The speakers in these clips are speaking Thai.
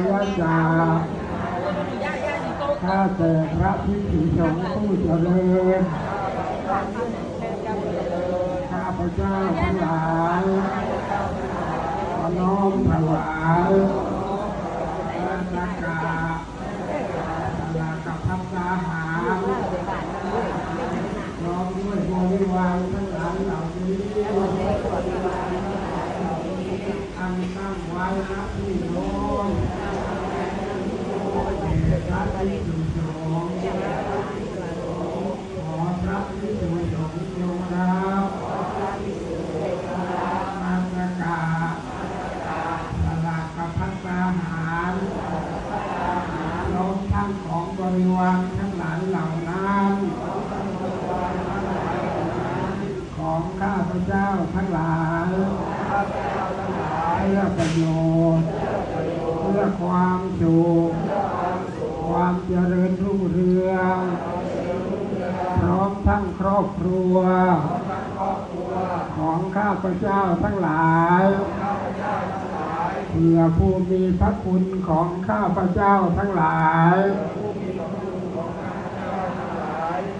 ายะจาข้าแต่พระพิสุสงฆ์ผู้เจริญข้าพเจ้าทั้งหลายขอน้อมถวายพระสักการะสลากับพัฒนาหารพร้อมด้วยบริวารทั้งหลายเหล่านี้อันตั้งไว้ณที่โน้น ประโยชน์เพื่อความสุข ความเจริญรุ่งเรืองพร้อมทั้งครอบครัว ของข้าพเจ้าทั้งหลายเพื่อผู้มีพระคุณของข้าพเจ้าทั้งหลาย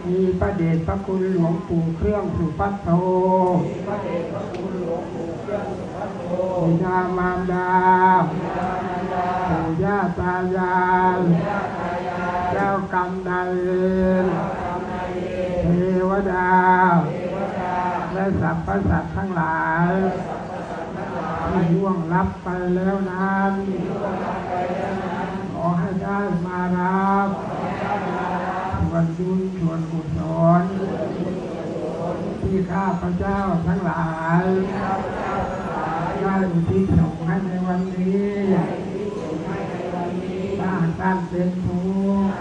มีพระเดชพระคุณหลวงปู่เครื่องสุปัตโตบิดามารดาปู่ย่าตายายเจ้า กรรมนายเวรเทวดา และสรรพสัตว์ทั้งหลายที่ล่วงลับไปแล้วนั้นขอให้ได้มารับส่วนบุญส่วนกุศลที่ข้าพระเจ้าทั้งหลายได้อุทิศส่งให้ในวันนี้ถ้าท่านเป็นทุกข์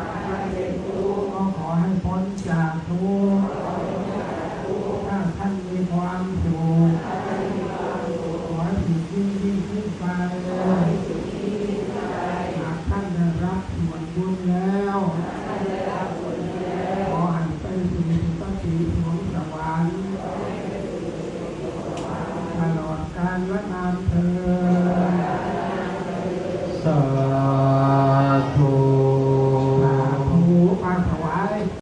ก็ขอให้พ้นจาก ทุกข์ถ้าท่านมีความสุขขอให้สิ่งที่ยิ่งขึ้นไปหากท่านได้รับส่วนบุญแล้วขอให้ไปสู่สุคติสวงสวรรค์ตลอดกาลและนานเธอสา